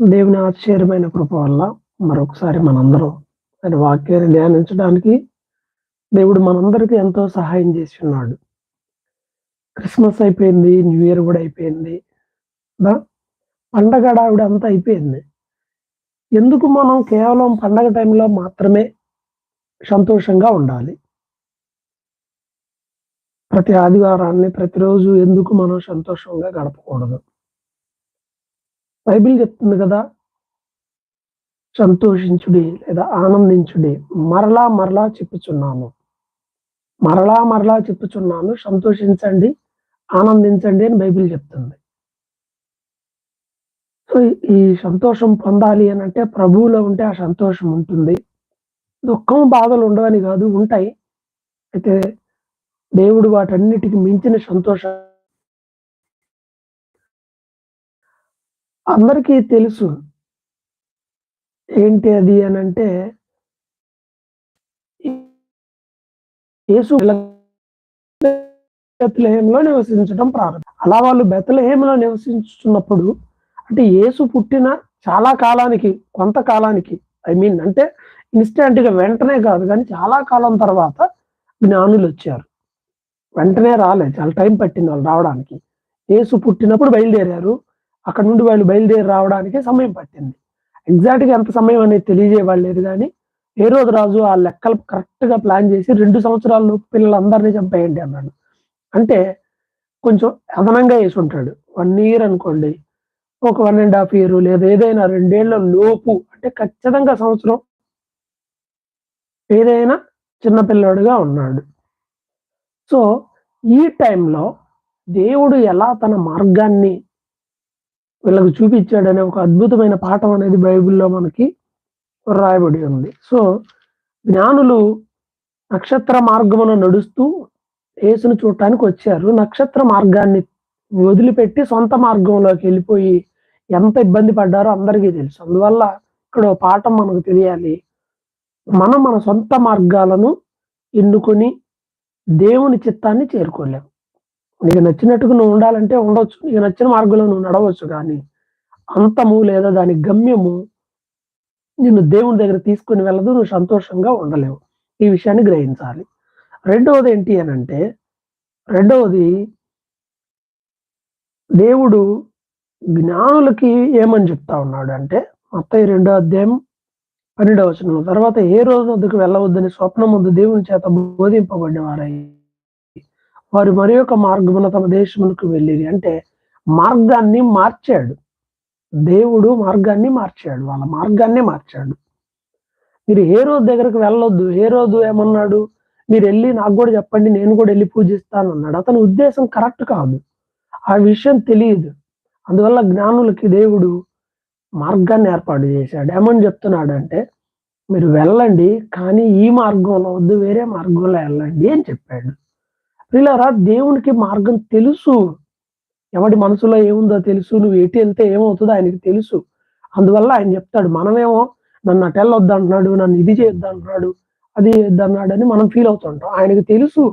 దేవుని ఆశ్చర్యమైన కృప వల్ల మరొకసారి మనందరం ఆయన వాక్యాన్ని ధ్యానించడానికి దేవుడు మనందరికీ ఎంతో సహాయం చేసి ఉన్నాడు. క్రిస్మస్ అయిపోయింది న్యూ ఇయర్ కూడా అయిపోయింది. కదా పండగ ఆవిడ అంతా అయిపోయింది. ఎందుకు మనం కేవలం పండగ టైంలో మాత్రమే సంతోషంగా ఉండాలి? ప్రతి ఆదివారాన్ని ప్రతిరోజు ఎందుకు మనం సంతోషంగా గడపకూడదు? బైబిల్ చెప్తుంది కదా సంతోషించుడి లేదా ఆనందించుడి. మరలా మరలా చెప్పుచున్నాను. మరలా మరలా చెప్పుచున్నాను సంతోషించండి ఆనందించండి అని బైబిల్ చెప్తుంది. సో ఈ సంతోషం పొందాలి అని అంటే ప్రభువులో ఉంటే ఆ సంతోషం ఉంటుంది. దుఃఖం బాధలు ఉండవని కాదు ఉంటాయి. అయితే దేవుడు వాటన్నిటికి మించిన సంతోషం అందరికీ తెలుసు. ఏంటి అది అని అంటే యేసు బెత్లహేంలో నివసించడం ప్రారంభం. అలా వాళ్ళు బెత్లహేంలో నివసించుతున్నప్పుడు అంటే యేసు పుట్టిన చాలా కాలానికి కొంతకాలానికి ఐ మీన్ అంటే ఇన్స్టెంట్గా వెంటనే కాదు కానీ చాలా కాలం తర్వాత జ్ఞానులు వచ్చారు. వెంటనే రాలేదు చాలా టైం పట్టింది వాళ్ళు రావడానికి. యేసు పుట్టినప్పుడు బయలుదేరారు. అక్కడ నుండి వాళ్ళు బయలుదేరి రావడానికి సమయం పట్టింది. ఎగ్జాక్ట్గా ఎంత సమయం అనేది తెలియజేయలేదు కానీ ఏ రోజు రాజు ఆ లెక్కలు కరెక్ట్గా ప్లాన్ చేసి రెండు సంవత్సరాలు పిల్లలందరినీ చంపేయండి అన్నాడు. అంటే కొంచెం అదనంగా వేసి ఉంటాడు. వన్ ఇయర్ అనుకోండి ఒక వన్ అండ్ హాఫ్ ఇయర్ లేదా ఏదైనా రెండేళ్ళ లోపు అంటే ఖచ్చితంగా సంవత్సరం ఏదైనా చిన్నపిల్లాడుగా ఉన్నాడు. సో ఈ టైంలో దేవుడు ఎలా తన మార్గాన్ని వీళ్ళకు చూపించాడనే ఒక అద్భుతమైన పాఠం అనేది బైబిల్లో మనకి రాయబడి ఉంది. సో జ్ఞానులు నక్షత్ర మార్గమున నడుస్తూ యేసును చూడటానికి వచ్చారు. నక్షత్ర మార్గాన్ని వదిలిపెట్టి సొంత మార్గంలోకి వెళ్ళిపోయి ఎంత ఇబ్బంది పడ్డారో అందరికీ తెలుసు. అందువల్ల ఇక్కడ పాఠం మనకు తెలియాలి. మనం మన సొంత మార్గాలను ఎన్నుకొని దేవుని చిత్తాన్ని చేరుకోలేము. నీకు నచ్చినట్టుగా నువ్వు ఉండాలంటే ఉండొచ్చు. నీకు నచ్చిన మార్గంలో నువ్వు నడవచ్చు కానీ అంతము లేదా దాని గమ్యము నిన్ను దేవుని దగ్గర తీసుకుని వెళ్ళదు. నువ్వు సంతోషంగా ఉండలేవు. ఈ విషయాన్ని గ్రహించాలి. రెండవది ఏంటి అని అంటే రెండవది దేవుడు జ్ఞానులకి ఏమని చెప్తా ఉన్నాడు అంటే మొత్తం రెండో అధ్యాయం పన్నెండవ వచనం తర్వాత ఏ రోజు వద్దకు వెళ్ళవద్దని స్వప్నం ముందు దేవుని చేత బోధింపబడిన వారై వారు మరి యొక్క మార్గమున తమ దేశమునకు వెళ్ళిరి. అంటే మార్గాన్ని మార్చాడు. దేవుడు మార్గాన్ని మార్చాడు. వాళ్ళ మార్గాన్ని మార్చాడు. మీరు ఏ రోజు దగ్గరకు వెళ్ళొద్దు. ఏ రోజు ఏమన్నాడు? మీరు వెళ్ళి నాకు కూడా చెప్పండి నేను కూడా వెళ్ళి పూజిస్తాను అన్నాడు. అతని ఉద్దేశం కరెక్ట్ కాదు. ఆ విషయం తెలియదు. అందువల్ల జ్ఞానులకి దేవుడు మార్గాన్ని ఏర్పాటు చేశాడు. ఏమని చెప్తున్నాడు అంటే మీరు వెళ్ళండి కానీ ఈ మార్గంలో వద్దు వేరే మార్గంలో వెళ్ళండి అని చెప్పాడు. వీళ్ళరా దేవునికి మార్గం తెలుసు. ఎవడి మనసులో ఏముందో తెలుసు. నువ్వు ఎటు వెళ్తే ఏమవుతుందో ఆయనకి తెలుసు. అందువల్ల ఆయన చెప్తాడు మనమేమో నన్ను అటు అంటున్నాడు నన్ను ఇది చేయొద్దు అంటున్నాడు అది అన్నాడు అని మనం ఫీల్ అవుతుంటాం. ఆయనకి తెలుసు.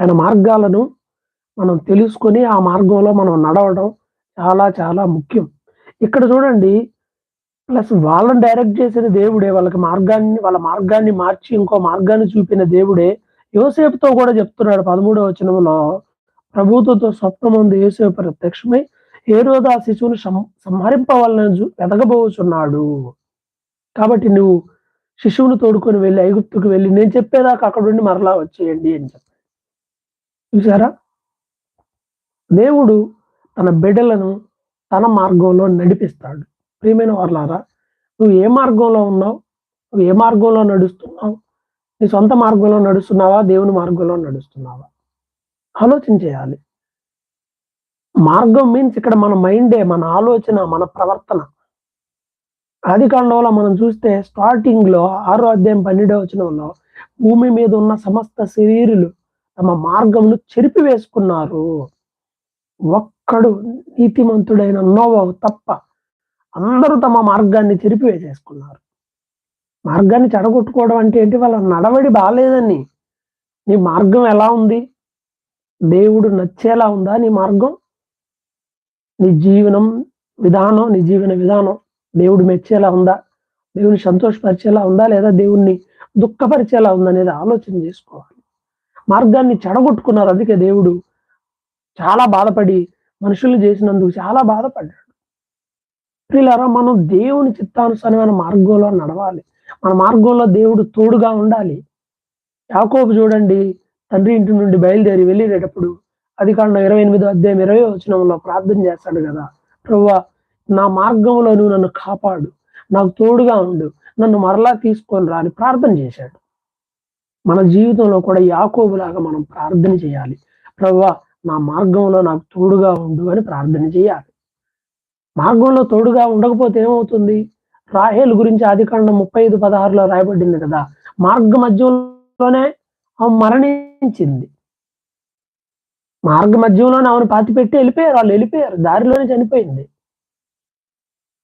ఆయన మార్గాలను మనం తెలుసుకొని ఆ మార్గంలో మనం నడవడం చాలా చాలా ముఖ్యం. ఇక్కడ చూడండి ప్లస్ వాళ్ళని డైరెక్ట్ చేసిన దేవుడే వాళ్ళకి మార్గాన్ని వాళ్ళ మార్గాన్ని మార్చి ఇంకో మార్గాన్ని చూపిన దేవుడే యోసేపుతో కూడా చెప్తున్నాడు పదమూడవ వచనమున ప్రభుత్వతో స్వప్నం ఉంది యోసేపు ప్రత్యక్షమై ఏ రోజు ఆ శిశువుని సంహరింపవాలని వెతకబోచున్నాడు కాబట్టి నువ్వు శిశువును తోడుకొని వెళ్ళి ఐగుప్తుకు వెళ్ళి నేను చెప్పేదాకా అక్కడుండి మరలా వచ్చేయండి అని చెప్పాడు. చూసారా దేవుడు తన బిడ్డలను తన మార్గంలో నడిపిస్తాడు. ప్రియమైన వాళ్ళారా నువ్వు ఏ మార్గంలో ఉన్నావు? నువ్వు ఏ మార్గంలో నడుస్తున్నావు? నీ సొంత మార్గంలో నడుస్తున్నావా? దేవుని మార్గంలో నడుస్తున్నావా? ఆలోచన చేయాలి మార్గం మీన్స్ ఇక్కడ మన మైండే మన ఆలోచన మన ప్రవర్తన. ఆది కాండంలో మనం చూస్తే స్టార్టింగ్లో ఆరో అధ్యాయం పన్నెండవ వచనంలో భూమి మీద ఉన్న సమస్త శరీరులు తమ మార్గంను చెరిపి వేసుకున్నారు ఒక్కడు నీతిమంతుడైన నోవవు తప్ప అందరూ తమ మార్గాన్ని చెరిపి వేసేసుకున్నారు మార్గాన్ని చెడగొట్టుకోవడం అంటే ఏంటి? వాళ్ళ నడవడి బాగాలేదని నీ మార్గం ఎలా ఉంది? దేవుడు నచ్చేలా ఉందా నీ మార్గం? నీ జీవనం విధానం నీ జీవన విధానం దేవుడు మెచ్చేలా ఉందా? దేవుని సంతోషపరిచేలా ఉందా? లేదా దేవుణ్ణి దుఃఖపరిచేలా ఉందా అనేది ఆలోచన చేసుకోవాలి. మార్గాన్ని చెడగొట్టుకున్నారు. అందుకే దేవుడు చాలా బాధపడి మనుషులు చేసినందుకు చాలా బాధపడ్డాడు. ప్రియులారా మనం దేవుని చిత్తానుసారమైన మార్గంలో నడవాలి. మన మార్గంలో దేవుడు తోడుగా ఉండాలి. యాకోబు చూడండి తండ్రి ఇంటి నుండి బయలుదేరి వెళ్ళేటప్పుడు అది కాకుండా ఇరవై ఎనిమిదో అధ్యాయం ఇరవై వచనంలో ప్రార్థన చేస్తాడు కదా ప్రభు నా మార్గంలో నువ్వు నన్ను కాపాడు నాకు తోడుగా ఉండు నన్ను మరలా తీసుకొని రా అని ప్రార్థన చేశాడు. మన జీవితంలో కూడా యాకోబులాగా మనం ప్రార్థన చేయాలి. ప్రవ్వా నా మార్గంలో నాకు తోడుగా ఉండు అని ప్రార్థన చేయాలి. మార్గంలో తోడుగా ఉండకపోతే ఏమవుతుంది? రాహేల్ గురించి ఆదికాండం ముప్పై ఐదు పదహారులో రాయబడింది కదా. మార్గ మధ్యంలోనే ఆమె మరణించింది. మార్గ మధ్యంలోనే ఆమెను పాతి పెట్టి వెళ్ళిపోయారు. వాళ్ళు వెళ్ళిపోయారు. దారిలోనే చనిపోయింది.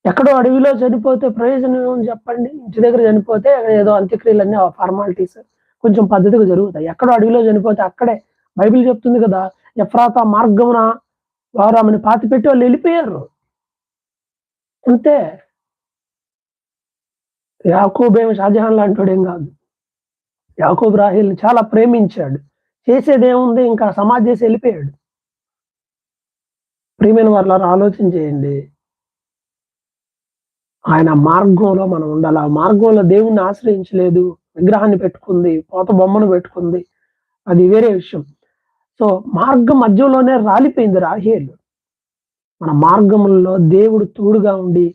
ఎక్కడో అడవిలో చనిపోతే ప్రయోజనం చెప్పండి? ఇంటి దగ్గర చనిపోతే ఏదో అంత్యక్రియలన్నీ ఫార్మాలిటీస్ కొంచెం పద్ధతిగా జరుగుతాయి. ఎక్కడో అడవిలో చనిపోతే అక్కడే బైబిల్ చెప్తుంది కదా ఎఫ్రాత మార్గమున వారు ఆమెను పాతి పెట్టి వాళ్ళు వెళ్ళిపోయారు. అంతే. యాకోబేం షాజహాన్ లాంటివాడేం కాదు. యాకోబ్ రాహిల్ని చాలా ప్రేమించాడు. చేసేదేముంది ఇంకా సమాజ్ చేసి వెళ్ళిపోయాడు. ప్రియమైన వాళ్ళ ఆలోచన చేయండి. ఆయన మార్గంలో మనం ఉండాలి. ఆ మార్గంలో దేవుణ్ణి ఆశ్రయించలేదు. విగ్రహాన్ని పెట్టుకుంది. పోత బొమ్మను పెట్టుకుంది. అది వేరే విషయం. సో మార్గం మధ్యలోనే రాలిపోయింది రాహేలు. మన మార్గంలో దేవుడు తోడుగా ఉండి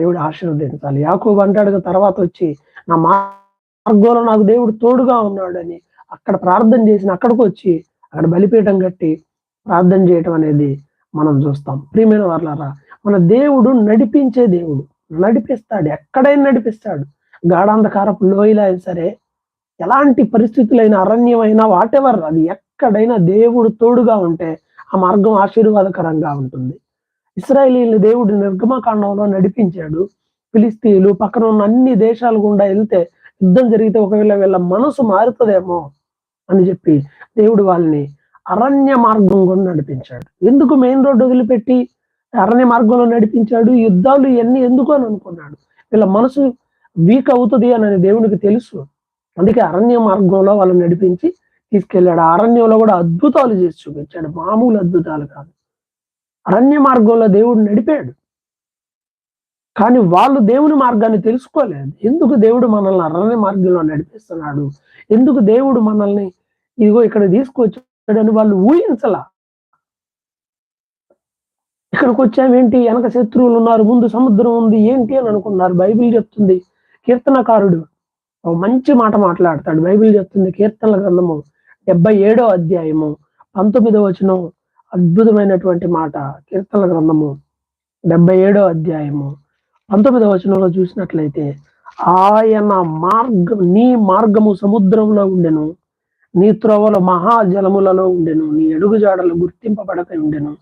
దేవుడు ఆశీర్వదించాలి. యాకోబు అంటాడు తర్వాత వచ్చి నా మార్గంలో నాకు దేవుడు తోడుగా ఉన్నాడని అక్కడ ప్రార్థన చేసిన అక్కడికి వచ్చి అక్కడ బలిపీఠం కట్టి ప్రార్థన చేయటం అనేది మనం చూస్తాం. ప్రియమైన వాళ్ళారా మన దేవుడు నడిపించే దేవుడు నడిపిస్తాడు ఎక్కడైనా నడిపిస్తాడు. గాఢాంధకారపు లోయలు అయినా సరే ఎలాంటి పరిస్థితులైన అరణ్యమైనా వాటెవర్ అది ఎక్కడైనా దేవుడు తోడుగా ఉంటే ఆ మార్గం ఆశీర్వాదకరంగా ఉంటుంది. ఇస్రాయలీని దేవుడు నిర్గమకాండంలో నడిపించాడు. ఫిలిస్తీన్లు పక్కన ఉన్న అన్ని దేశాల గుండా వెళ్తే యుద్ధం జరిగితే ఒకవేళ వీళ్ళ మనసు మారుతుందేమో అని చెప్పి దేవుడు వాళ్ళని అరణ్య మార్గం కూడా నడిపించాడు. ఎందుకు మెయిన్ రోడ్డు వదిలిపెట్టి అరణ్య మార్గంలో నడిపించాడు? యుద్ధాలు ఇవన్నీ ఎందుకు అని అనుకున్నాడు. వీళ్ళ మనసు వీక్ అవుతుంది అని దేవునికి తెలుసు. అందుకే అరణ్య మార్గంలో వాళ్ళని నడిపించి తీసుకెళ్ళాడు. ఆ అరణ్యంలో కూడా అద్భుతాలు చేసి చూపించాడు. మామూలు అద్భుతాలు కాదు. అరణ్య మార్గంలో దేవుడు నడిపాడు. కానీ వాళ్ళు దేవుని మార్గాన్ని తెలుసుకోలేదు. ఎందుకు దేవుడు మనల్ని అరణ్య మార్గంలో నడిపిస్తున్నాడు? ఎందుకు దేవుడు మనల్ని ఇదిగో ఇక్కడ తీసుకొచ్చాడని వాళ్ళు ఊహించలా? ఇక్కడికి వచ్చామేంటి వెనక శత్రువులు ఉన్నారు ముందు సముద్రం ఉంది ఏంటి అని అనుకున్నారు. బైబిల్ చెప్తుంది కీర్తనకారుడు ఒక మంచి మాట మాట్లాడతాడు. బైబిల్ చెప్తుంది కీర్తనల గ్రంథము డెబ్బై ఏడో అధ్యాయము పంతొమ్మిదో వచనం అద్భుతమైనటువంటి మాట కీర్తన గ్రంథము డెబ్బై ఏడో అధ్యాయము. పంతొమ్మిదవ వచనంలో చూసినట్లయితే ఆయన మార్గం నీ మార్గము సముద్రంలో ఉండెను నీ త్రోవలు మహాజలములలో ఉండెను నీ అడుగుజాడలు గుర్తింపబడక ఉండెను.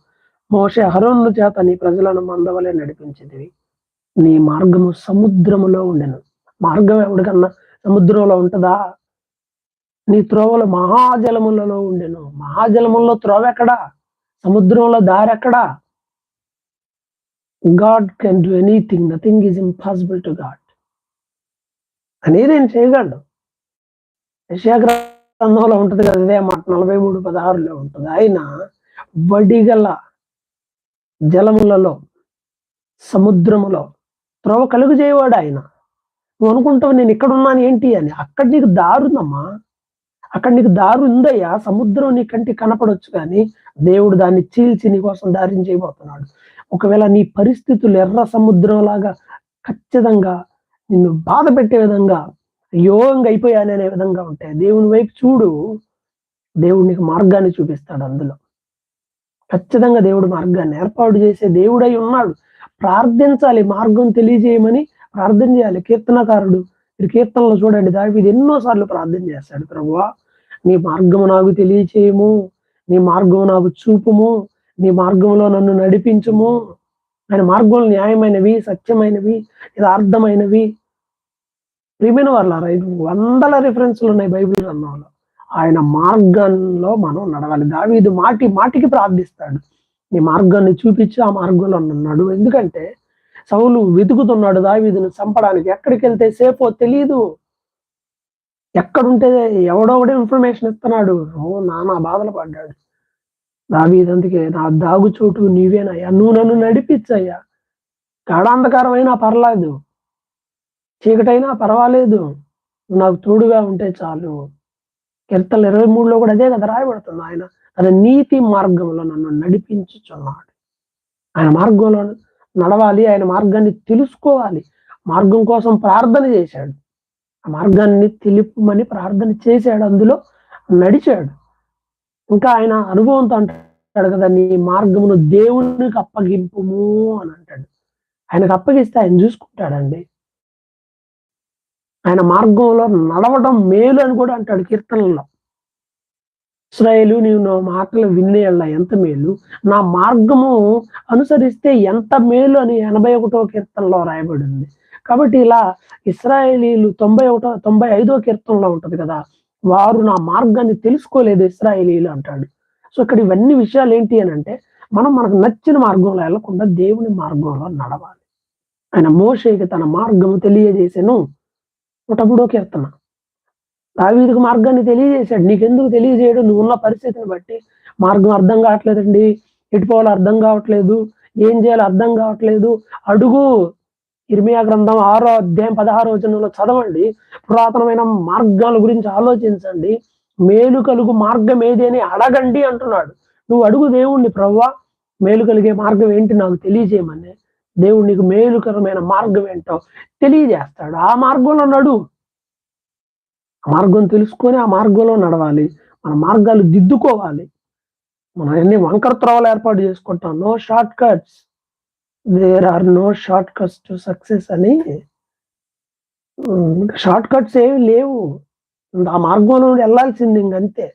మోషే హరోన్ల చేత నీ ప్రజలను మందవలే నడిపించేది నీ మార్గము సముద్రములో ఉండెను. మార్గం ఎవరికన్నా సముద్రంలో ఉంటదా? నీ త్రోవలు మహాజలములలో ఉండెను. మహాజలముల్లో త్రోవ ఎక్కడా? సముద్రంలో దారి ఎక్కడా? God can do anything nothing is impossible to God అనేది నేను చేయగలడు. యశాగ్రంథంలో ఉంటుంది ఉంటది కదా ఇదే మాట నలభై మూడు పదహారులో ఉంటుంది. ఆయన వడిగల జలములలో సముద్రములో త్రోవ కలుగు చేయవాడు ఆయన. నువ్వు అనుకుంటావు నేను ఇక్కడ ఉన్నాను ఏంటి అని. అక్కడ నీకు దారుందమ్మా అక్కడ నీకు దారు ఉందయ్యా సముద్రం నీ కంటి కనపడొచ్చు కానీ దేవుడు దాన్ని చీల్చి నీ కోసం దారిని చేయబోతున్నాడు. ఒకవేళ నీ పరిస్థితులు ఎర్ర సముద్రం లాగా ఖచ్చితంగా నిన్ను బాధ పెట్టే విధంగా యోగంగా అయిపోయాననే విధంగా ఉంటాయి. దేవుని వైపు చూడు దేవుడు నీకు మార్గాన్ని చూపిస్తాడు అందులో. ఖచ్చితంగా దేవుడు మార్గాన్ని ఏర్పాటు చేసే దేవుడై ఉన్నాడు. ప్రార్థించాలి మార్గం తెలియజేయమని ప్రార్థన చేయాలి. కీర్తనకారుడు మీరు కీర్తనలు చూడండి దావి ఎన్నో సార్లు ప్రార్థన చేస్తాడు ప్రభువా నీ మార్గము నాకు తెలియచేయము నీ మార్గం నాకు చూపుము నీ మార్గంలో నన్ను నడిపించుము. ఆయన మార్గంలో న్యాయమైనవి సత్యమైనవి యథార్థమైనవి. ప్రియమైన వాళ్ళారా వందల రిఫరెన్స్లు ఉన్నాయి బైబిల్ గ్రంథంలో. ఆయన మార్గంలో మనం నడవాలి. దావీదు మాటి మాటికి ప్రార్థిస్తాడు. నీ మార్గాన్ని చూపించి ఆ మార్గంలో నన్నాడు ఎందుకంటే సౌలు వెతుకుతున్నాడు దావీదును చంపడానికి. ఎక్కడికి వెళ్తే సేఫో తెలియదు ఎక్కడుంటే ఎవడో ఒకడే ఇన్ఫర్మేషన్ ఇస్తున్నాడు. ఓ నానా బాధలు పడ్డాడు. దావీదు అందుకే నా దాగు చోటు నీవేనయ్యా. నువ్వు నన్ను నడిపించయ్యా. గాఢాంధకారమైనా పర్లేదు. చీకటైనా పర్వాలేదు. నాకు తోడుగా ఉంటే చాలు. కీర్తనలు ఇరవై మూడులో కూడా అదే కదా రాయబడుతుంది. ఆయన తన నీతి మార్గంలో నన్ను నడిపించుచున్నాడు. ఆయన మార్గంలో నడవాలి ఆయన మార్గాన్ని తెలుసుకోవాలి. మార్గం కోసం ప్రార్థన చేశాడు. ఆ మార్గాన్ని తెలుపమని ప్రార్థన చేశాడు. అందులో నడిచాడు. ఇంకా ఆయన అనుభవంతో అంటాడు కదా నీ మార్గమును దేవునికి అప్పగింపుము అని అంటాడు. ఆయనకు అప్పగిస్తే ఆయన చూసుకుంటాడండి. ఆయన మార్గంలో నడవడం మేలు అని కూడా అంటాడు కీర్తనలో ఇస్రాయేలు నీవు నా మాటలు వినేళ్ళ ఎంత మేలు? నా మార్గము అనుసరిస్తే ఎంత మేలు అని ఎనభై ఒకటో కీర్తనలో రాయబడింది. కాబట్టి ఇలా ఇస్రాయేలీలు తొంభై ఒకటో తొంభై ఐదో కీర్తనలో ఉంటుంది కదా వారు నా మార్గాన్ని తెలుసుకోలేదు ఇస్రాయేలీలు అంటాడు. సో ఇక్కడ ఇవన్నీ విషయాలు ఏంటి అని అంటే మనం మనకు నచ్చిన మార్గంలో వెళ్ళకుండా దేవుని మార్గంలో నడవాలి. ఆయన మోషేకి తన మార్గము తెలియజేసాను. ఒకటప్పుడో కీర్తన. దావీదికి మార్గాన్ని తెలియజేశాడు. నీకెందుకు తెలియజేయడు? నువ్వు ఉన్న పరిస్థితిని బట్టి మార్గం అర్థం కావట్లేదండి. ఎటుపోవాలో అర్థం కావట్లేదు. ఏం చేయాలో అర్థం కావట్లేదు. అడుగు. ఇర్మియా గ్రంథం ఆరో అధ్యాయం పదహారో వచనంలో చదవండి. పురాతనమైన మార్గాల గురించి ఆలోచించండి. మేలు కలుగు మార్గం ఏది అని అడగండి అంటున్నాడు. నువ్వు అడుగు దేవుణ్ణి ప్రవ్వా. మేలు కలిగే మార్గం ఏంటి నాకు తెలియజేయమని. దేవుడు నీకు మేలుకరమైన మార్గం ఏంటో తెలియజేస్తాడు. ఆ మార్గంలో నడువు మార్గం తెలుసుకొని ఆ మార్గంలో నడవాలి. మన మార్గాలు దిద్దుకోవాలి. మనం ఎన్ని వంకర త్రోవలు ఏర్పాటు చేసుకుంటాం. No shortcuts. There are no shortcuts to success అని షార్ట్ కట్స్ ఏమి లేవు. ఆ మార్గంలో నుండి వెళ్ళాల్సింది ఇంకంతే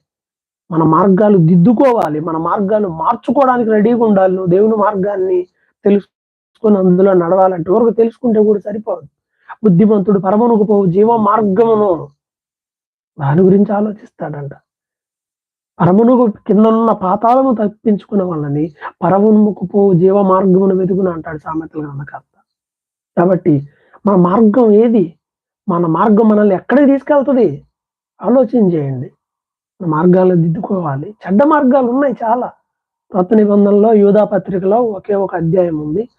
మన మార్గాలు దిద్దుకోవాలి. మన మార్గాలు మార్చుకోవడానికి రెడీగా ఉండాలి. నువ్వు దేవుని మార్గాన్ని తెలుసుకొని అందులో నడవాలంటే వరకు తెలుసుకుంటే కూడా సరిపోదు. బుద్ధిమంతుడు పరమనుకు పోవు జీవ మార్గమును దాని గురించి ఆలోచిస్తాడంట. పరమునుకు కింద ఉన్న పాతాళము తప్పించుకున్న వాళ్ళని పరమునుకు పో జీవ మార్గమును వెతుకుని అంటాడు సామెతలు గ్రంథకర్త. కాబట్టి మన మార్గం ఏది? మన మార్గం మనల్ని ఎక్కడికి తీసుకెళ్తుంది? ఆలోచన చేయండి. మన మార్గాలు దిద్దుకోవాలి. చెడ్డ మార్గాలు ఉన్నాయి చాలా. కొత్త నిబంధనలో యూదా పత్రికలో ఒకే ఒక అధ్యాయం ఉంది.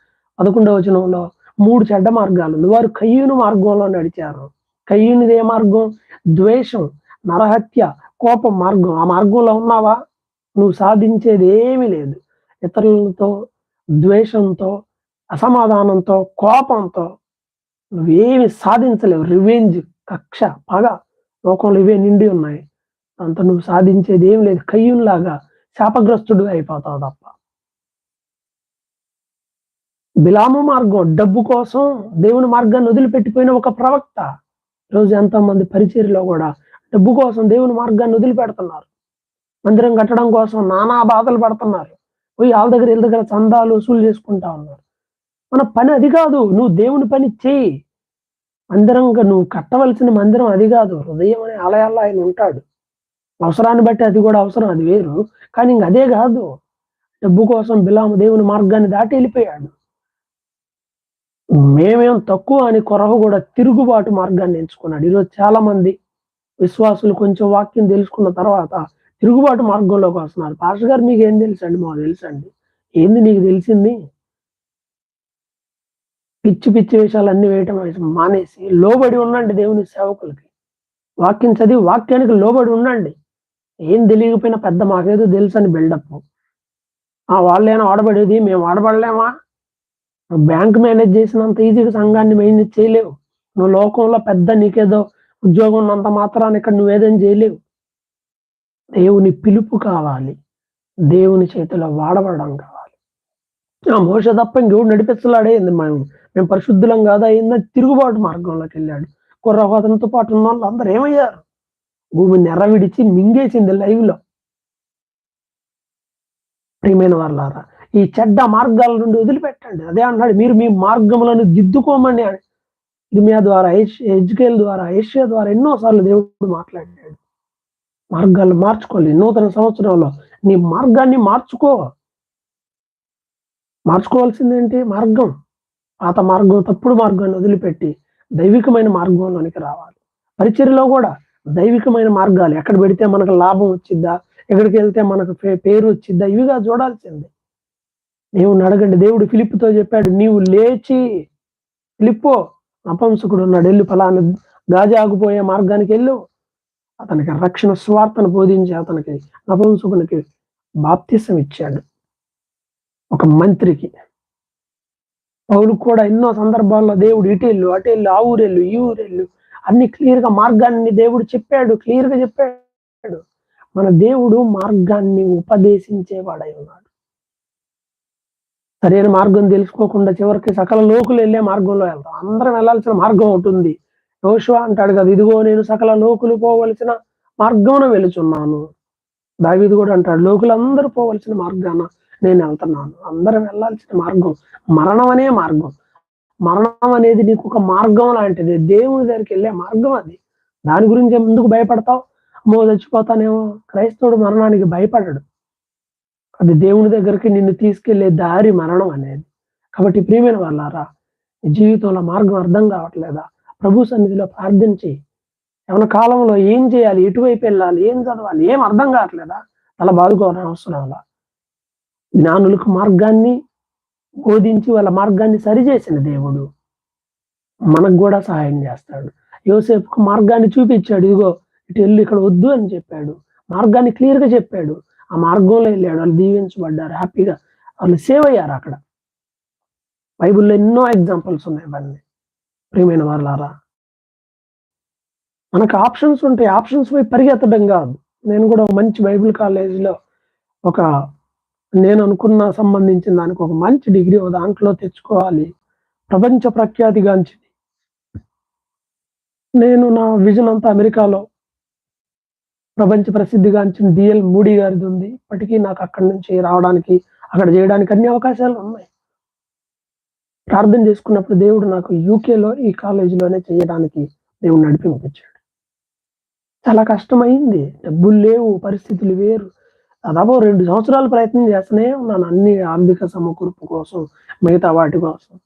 పదకొండవ వచనంలో మూడు చెడ్డ మార్గాలు ఉంది. వారు కయ్యూను మార్గంలో నడిచారు. కయ్యూనిది ఏ మార్గం ద్వేషం నరహత్య కోపం మార్గం. ఆ మార్గంలో ఉన్నావా? నువ్వు సాధించేది ఏమీ లేదు. ఇతరులతో ద్వేషంతో అసమాధానంతో కోపంతో నువ్వేమి సాధించలేవు. రివెంజ్ కక్ష పగ లోకంలో ఇవే నిండి ఉన్నాయి. అంత నువ్వు సాధించేది ఏం లేదు. కయ్యూన్లాగా శాపగ్రస్తుడు అయిపోతావు తప్ప. బిలాము మార్గం డబ్బు కోసం దేవుని మార్గాన్ని వదిలిపెట్టిపోయిన ఒక ప్రవక్త. ఈరోజు ఎంతో మంది పరిచర్లో కూడా డబ్బు కోసం దేవుని మార్గాన్ని వదిలిపెడుతున్నారు. మందిరం కట్టడం కోసం నానా బాధలు పడుతున్నారు. పోయి వాళ్ళ దగ్గర వీళ్ళ దగ్గర చందాలు వసూలు చేసుకుంటా ఉన్నారు. మన పని అది కాదు నువ్వు దేవుని పని చేయి. మందిరం నువ్వు కట్టవలసిన మందిరం అది కాదు. హృదయం అనే ఆలయాల్లో ఆయన ఉంటాడు. అవసరాన్ని బట్టి అది కూడా అవసరం అది వేరు. కానీ ఇంక అదే కాదు. డబ్బు కోసం బిలాము దేవుని మార్గాన్ని దాటి వెళ్ళిపోయాడు. మేమేం తక్కువ అని కొరవ కూడా తిరుగుబాటు మార్గాన్ని ఎంచుకున్నాడు. ఈరోజు చాలా మంది విశ్వాసులు కొంచెం వాక్యం తెలుసుకున్న తర్వాత తిరుగుబాటు మార్గంలోకి వస్తున్నారు. పాస్టర్ గారు మీకు ఏం తెలుసండి? మాకు తెలుసండి. ఏంది నీకు తెలిసింది? పిచ్చి పిచ్చి విషయాలు అన్ని వేయటం మానేసి లోబడి ఉండండి దేవుని సేవకులకి. వాక్యం చదివి వాక్యానికి లోబడి ఉండండి. ఏం తెలియకపోయినా పెద్ద మాకేదో తెలుసు అని బిల్డప్. ఆ వాళ్ళేనా ఆడబడేది? మేము ఆడబడలేమా? బ్యాంక్ మేనేజ్ చేసినంత ఈజీగా సంఘాన్ని మేనేజ్ చేయలేవు. నువ్వు లోకంలో పెద్ద నీకేదో ఉద్యోగం ఉన్నంత మాత్రాన్ని ఇక్కడ నువ్వేదేం చేయలేవు. దేవుని పిలుపు కావాలి. దేవుని చేతిలో వాడబడడం కావాలి. ఆ మోస తప్ప ఇంకెవడు నడిపించలాడే మేము మేము పరిశుద్ధులం కాదా ఏందని తిరుగుబాటు మార్గంలోకి వెళ్ళాడు. కుర్రహోదంతో పాటు ఉన్న వాళ్ళు అందరూ ఏమయ్యారు? భూమి నెరవిడిచి మింగేసింది లైవ్లో ప్రియమైన వాళ్ళారా ఈ చెడ్డ మార్గాల నుండి వదిలిపెట్టండి. అదే అన్నాడు. మీరు మీ మార్గములను దిద్దుకోమని ఇర్మియా ద్వారా ఎజ్కేల్ ద్వారా ఏషియా ద్వారా ఎన్నోసార్లు దేవుడు మాట్లాడాడు. మార్గాలు మార్చుకోవాలి. నూతన సంవత్సరంలో నీ మార్గాన్ని మార్చుకో. మార్చుకోవాల్సిందేంటి? మార్గం. పాత మార్గం తప్పుడు మార్గాన్ని వదిలిపెట్టి దైవికమైన మార్గంలోనికి రావాలి. పరిచర్యలో కూడా దైవికమైన మార్గాలు ఎక్కడ పెడితే మనకు లాభం వచ్చిద్దా? ఎక్కడికి వెళ్తే మనకు పే- పేరు వచ్చిద్దా? ఇవిగా చూడాల్సిందే. దేవుని అడగండి? దేవుడు ఫిలిప్తో చెప్పాడు నీవు లేచి ఫిలిప్పో నపంసకుడు ఉన్నాడు వెళ్ళి ఫలానా గాజా ఆగిపోయే మార్గానికి వెళ్ళు. అతనికి రక్షణ స్వార్థను బోధించి అతనికి నపంసకునికి బాప్తిసం ఇచ్చాడు ఒక మంత్రికి. పౌలు కూడా ఎన్నో సందర్భాల్లో దేవుడు ఇటెళ్ళు అటెళ్ళు ఆ ఊరెళ్ళు ఈ ఊరెళ్ళు అన్ని క్లియర్గా మార్గాన్ని దేవుడు చెప్పాడు క్లియర్గా చెప్పాడు. మన దేవుడు మార్గాన్ని ఉపదేశించేవాడై ఉన్నాడు. సరైన మార్గం తెలుసుకోకుండా చివరికి సకల లోకులు వెళ్ళే మార్గంలో వెళ్తాం. అందరం వెళ్ళాల్సిన మార్గం ఉంటుంది యోషువ అంటాడు కదా ఇదిగో నేను సకల లోకులు పోవలసిన మార్గమున వెళుచున్నాను. దావీదు కూడా అంటాడు లోకులందరూ పోవలసిన మార్గాన నేను వెళ్తున్నాను. అందరం వెళ్ళాల్సిన మార్గం మరణం అనే మార్గం. మరణం అనేది నీకు ఒక మార్గం లాంటిది. దేవుని దగ్గరికి వెళ్ళే మార్గం అది. దాని గురించి ఎందుకు భయపడతావు? అమ్మో చచ్చిపోతానేమో. క్రైస్తవుడు మరణానికి భయపడడు. అది దేవుని దగ్గరికి నిన్ను తీసుకెళ్ళే దారి మరణం అనేది. కాబట్టి ప్రియమైన వాళ్ళారా జీవితంలో మార్గం అర్థం కావట్లేదా? ప్రభు సన్నిధిలో ప్రార్థించి ఏమైనా కాలంలో ఏం చేయాలి ఎటువైపు వెళ్ళాలి ఏం చదవాలి ఏం అర్థం కావట్లేదా? అలా బాదుకోవాలని అవసరం అలా జ్ఞానులకు మార్గాన్ని బోధించి వాళ్ళ మార్గాన్ని సరిచేసిన దేవుడు మనకు కూడా సహాయం చేస్తాడు. యోసేపుకు మార్గాన్ని చూపించాడు. ఇదిగో ఇటు వెళ్ళి ఇక్కడ వద్దు అని చెప్పాడు. మార్గాన్ని క్లియర్గా చెప్పాడు. ఆ మార్గంలో వెళ్ళాడు. వాళ్ళు దీవించబడ్డారు. హ్యాపీగా వాళ్ళు సేవ్ అయ్యారు అక్కడ. బైబిల్లో ఎన్నో ఎగ్జాంపుల్స్ ఉన్నాయి ఇవన్నీ. ప్రియమైన వాళ్ళారా మనకు ఆప్షన్స్ ఉంటాయి ఆప్షన్స్ పోయి పరిగెత్తడం కాదు. నేను కూడా మంచి బైబిల్ కాలేజీలో ఒక నేను అనుకున్న సంబంధించిన దానికి ఒక మంచి డిగ్రీ ఒక దాంట్లో తెచ్చుకోవాలి. ప్రపంచ ప్రఖ్యాతిగాంచింది నేను నా విజన్ అంతా అమెరికాలో ప్రపంచ ప్రసిద్ధిగాంచిన డిఎల్ మూడీ గారిది ఉంది. ఇప్పటికీ నాకు అక్కడి నుంచి రావడానికి అక్కడ చేయడానికి అన్ని అవకాశాలు ఉన్నాయి. ప్రార్థన చేసుకున్నప్పుడు దేవుడు నాకు యూకేలో ఈ కాలేజీలోనే చేయడానికి దేవుడు నడిపించాడు చాలా కష్టమైంది. డబ్బులు లేవు పరిస్థితులు వేరు. దాదాపు రెండు సంవత్సరాలు ప్రయత్నం చేస్తూనే ఉన్నాను అన్ని ఆర్థిక సమకూర్పు కోసం మిగతా వాటి కోసం.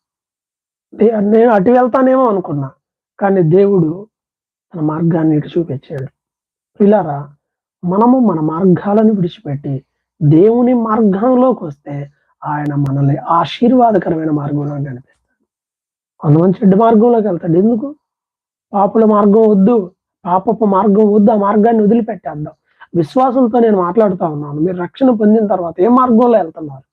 నేను అటు వెళ్తానేమో అనుకున్నా కానీ దేవుడు తన మార్గాన్ని ఇటు చూపించాడు. ఇలారా మనము మన మార్గాలను విడిచిపెట్టి దేవుని మార్గంలోకి వస్తే ఆయన మనల్ని ఆశీర్వాదకరమైన మార్గంలో కనిపిస్తాడు కొంతమంది చెడ్డ మార్గంలోకి వెళ్తాడు. ఎందుకు? పాపుల మార్గం వద్దు పాపపు మార్గం వద్దు ఆ మార్గాన్ని వదిలిపెట్టేద్దాం. విశ్వాసంతో నేను మాట్లాడుతా ఉన్నాను. మీరు రక్షణ పొందిన తర్వాత ఏ మార్గంలో వెళ్తున్నారు?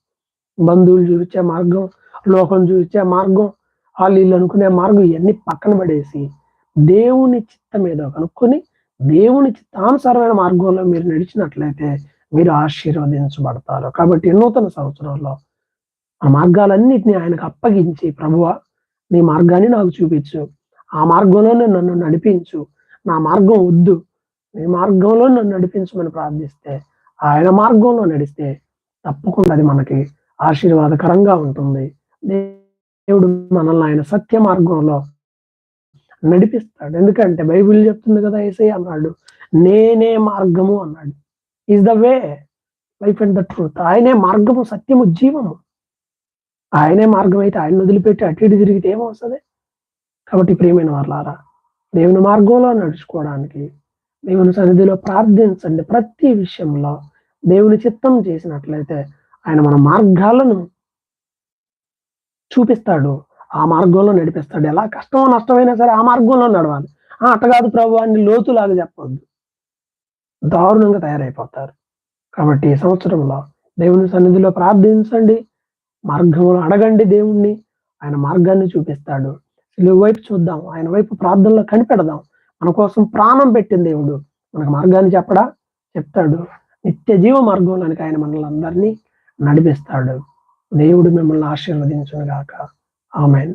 బంధువులు చూపించే మార్గం లోకం చూపించే మార్గం వాళ్ళు వీళ్ళు అనుకునే మార్గం ఇవన్నీ పక్కన పడేసి దేవుని చిత్తం ఏదో కనుక్కొని దేవుని చిత్తానుసారమైన మార్గంలో మీరు నడిచినట్లయితే మీరు ఆశీర్వదించబడతారు. కాబట్టి నూతన సంవత్సరంలో ఆ మార్గాలన్నిటిని ఆయనకు అప్పగించి ప్రభువ నీ మార్గాన్ని నాకు చూపించు. ఆ మార్గంలోనే నన్ను నడిపించు. నా మార్గం వద్దు. నీ మార్గంలో నన్ను నడిపించమని ప్రార్థిస్తే ఆయన మార్గంలో నడిస్తే తప్పకుండా అది మనకి ఆశీర్వాదకరంగా ఉంటుంది. దేవుడు మనల్ని ఆయన సత్య మార్గంలో నడిపిస్తాడు. ఎందుకంటే బైబిల్ చెప్తుంది కదా ఏసై అన్నాడు నేనే మార్గము అన్నాడు. Is the way life and the truth ఆయనే మార్గము సత్యము జీవము. ఆయనే మార్గం అయితే ఆయన వదిలిపెట్టి అటు ఇటు తిరిగితే ఏమవుతుంది? కాబట్టి ప్రియమైన వాళ్ళారా దేవుని మార్గంలో నడుచుకోవడానికి దేవుని సన్నిధిలో ప్రార్థించండి. ప్రతి విషయంలో దేవుని చిత్తం చేసినట్లయితే ఆయన మన మార్గాలను చూపిస్తాడు. ఆ మార్గంలో నడిపిస్తాడు. ఎలా కష్టమో నష్టమైనా సరే ఆ మార్గంలో నడవాలి. ఆ అట్ట కాదు ప్రభు అని లోతులాగా చెప్పొద్దు దారుణంగా తయారైపోతారు. కాబట్టి ఈ సంవత్సరంలో దేవుని సన్నిధిలో ప్రార్థించండి. మార్గంలో అడగండి దేవుణ్ణి. ఆయన మార్గాన్ని చూపిస్తాడు. సిలువు వైపు చూద్దాం. ఆయన వైపు ప్రార్థనలో కనిపెడదాం. మన కోసం ప్రాణం పెట్టిన దేవుడు మనకు మార్గాన్ని చెప్పడా? చెప్తాడు. నిత్య జీవ మార్గంలోనికి ఆయన మనల్ని అందరినీ నడిపిస్తాడు. దేవుడు మిమ్మల్ని ఆశీర్వదించును గాక ఆమెన్